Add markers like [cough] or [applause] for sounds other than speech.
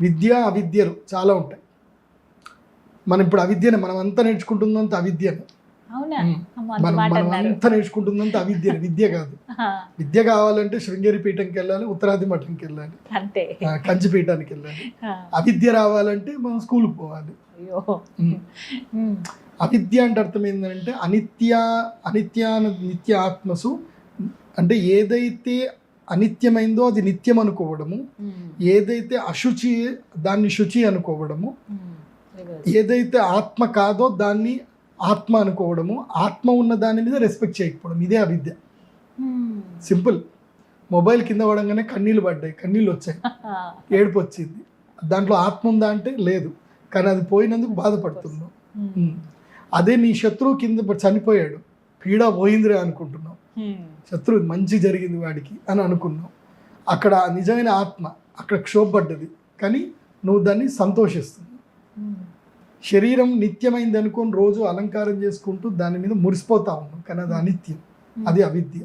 విద్య అవిద్యలు చాలా ఉంటాయి. మనం ఇప్పుడు అవిద్యనే మనం అంతా నేర్చుకుంటుందంత అవిద్యను మనం మనం అంతా నేర్చుకుంటుందంత అవిద్య విద్య కాదు. [laughs] విద్య కావాలంటే శృంగేరి పీఠంకి వెళ్ళాలి ఉత్తరాది మఠంకి వెళ్ళాలి అంతే. కంచి పీఠానికి వెళ్ళాలి. అవిద్య రావాలంటే మనం స్కూల్కి పోవాలి. అవిద్య అంటే అర్థం ఏంటంటే అనిత్య అనిత్యాన నిత్య ఆత్మసు అంటే ఏదైతే అనిత్యమైందో అది నిత్యం అనుకోవడము ఉమ్, ఏదైతే అశుచి దాన్ని శుచి అనుకోవడము. Reverse. ఏదైతే ఆత్మ కాదో దాన్ని ఆత్మ అనుకోవడము. ఆత్మ ఉన్న దాని మీద రెస్పెక్ట్ చేయకపోవడం. ఇదే అవిద్య. ఉమ్, సింపుల్. మొబైల్ కింద పడంగానే కన్నీళ్ళు పడ్డాయి. కన్నీళ్ళు వచ్చాయి. [laughs] ఏడుపు వచ్చింది. దాంట్లో ఆత్మ ఉందా అంటే లేదు. కానీ అది పోయినందుకు బాధపడుతున్నావు. అదే నీ శత్రువు కింద చనిపోయాడు. పీడ పోయిందిరే అనుకుంటున్నావు ఉమ్, శత్రువు మంచి జరిగింది వాడికి అని అనుకున్నావు అక్కడ నిజమైన ఆత్మ అక్కడ క్షోభపడ్డది. కానీ నువ్వు దాన్ని సంతోషిస్తున్నావు. ఉమ్, శరీరం నిత్యమైంది అనుకొని రోజు అలంకారం చేసుకుంటూ దాని మీద మురిసిపోతా ఉన్నావు కానీ అది అనిత్యం. అది అవిద్య.